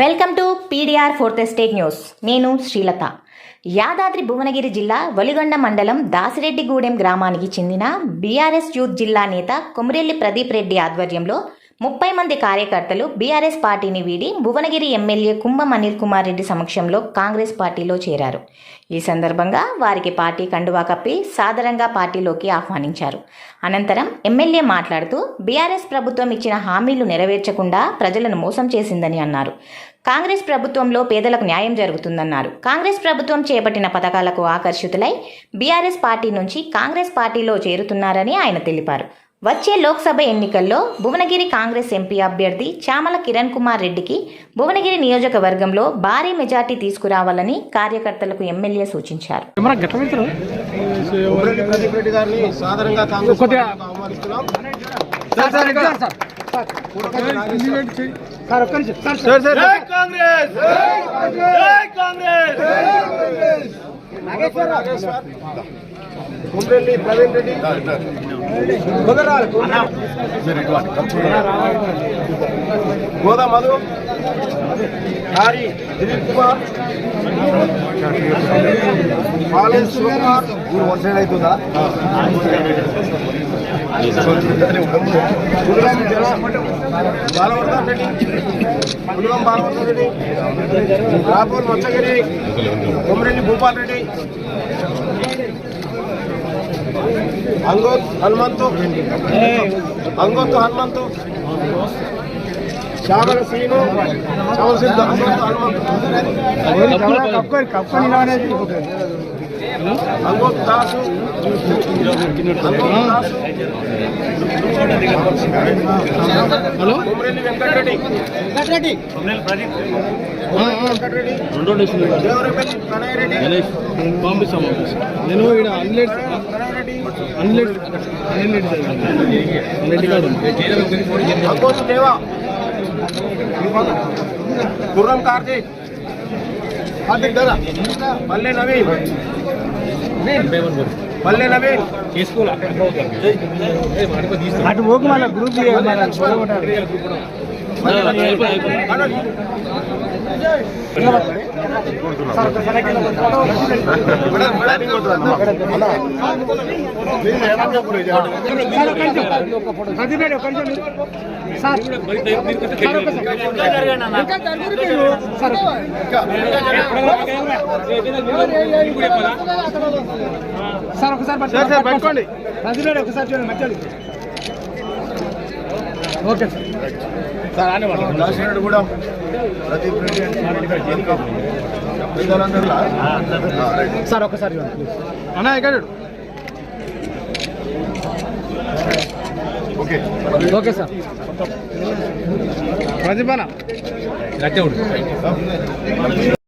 Welcome to PDR fourth estate news. నేను శ్రీలత. యాదాద్రి భువనగిరి జిల్లా వలిగొండ మండలం దాసిరెడ్డిగూడెం గ్రామానికి చెందిన బీఆర్ఎస్ యూత్ జిల్లా నేత కొమరెల్లి ప్రదీప్ రెడ్డి ఆధ్వర్యంలో ముప్పై మంది కార్యకర్తలు బీఆర్ఎస్ పార్టీని వీడి భువనగిరి ఎమ్మెల్యే కుంభం అనిల్ కుమార్ రెడ్డి సమక్షంలో కాంగ్రెస్ పార్టీలో చేరారు. ఈ సందర్భంగా వారికి పార్టీ కండువా కప్పి సాదరంగా పార్టీలోకి ఆహ్వానించారు. అనంతరం ఎమ్మెల్యే మాట్లాడుతూ బీఆర్ఎస్ ప్రభుత్వం ఇచ్చిన హామీలు నెరవేర్చకుండా ప్రజలను మోసం చేసిందని అన్నారు. కాంగ్రెస్ ప్రభుత్వంలో పేదలకు న్యాయం జరుగుతుందన్నారు. కాంగ్రెస్ ప్రభుత్వం చేపట్టిన పథకాలకు ఆకర్షితులై బీఆర్ఎస్ పార్టీ నుంచి కాంగ్రెస్ పార్టీలో చేరుతున్నారని ఆయన తెలిపారు. వచ్చే లోక్సభ ఎన్నికల్లో భువనగిరి కాంగ్రెస్ ఎంపీ అభ్యర్థి చామల కిరణ్ కుమార్ రెడ్డికి భువనగిరి నియోజకవర్గంలో భారీ మెజార్టీ తీసుకురావాలని కార్యకర్తలకు ఎమ్మెల్యే సూచించారు. కాంగ్రెస్! ఉమ్మరెడ్డి ప్రవీణ్ రెడ్డి. గోదా మధు హారి దిలీప్ కుమార్ పాలేష్ శివకుమార్ ఊరు వన్ సైడ్ అవుతుందా గురుగాం జన బాలవర్ధన్ రెడ్డి గురుగాం బాలవర్ధన్ రెడ్డి రాపూర్ మచ్చగిరి కొమరెల్లి భూపాల్ రెడ్డి అంగోత్ హనుమంతు. అంగోత్ హనుమంతు. శ్యామల శ్రీను. శ్యామల సిద్ధ అంగోత్ హనుమంతు. అంగోత్ దాసు అంగోత్ హలో? కొమరెల్లి వెంకటరెడ్డి. వెంకటరెడ్డి. వెంకటరెడ్డి. దేవరపల్లి ప్రణయ్ రెడ్డి పంపిస్తాం నేను ఇక్కడ అన్లెట్ అన్లెట్ అన్లెట్ అన్లెట్ కాదు. అంకోసు దేవా. గుర్రం కార్తీక్. కార్తీక్ దాదా. పల్లె నవీన్. అటు పోకు మళ్ళీ గ్రూప్ అనోజ్. సార్ సార్ ఒకసారి సార్, సార్, పట్టుకోండి. ఒకసారి చూడండి మధ్యలో ఓకే సార్. దాశరథుడు కూడా రైట్. సార్ ఒకసారి అన్న ఇక్కడ ఓకే. Okay sir. ప్రతిభన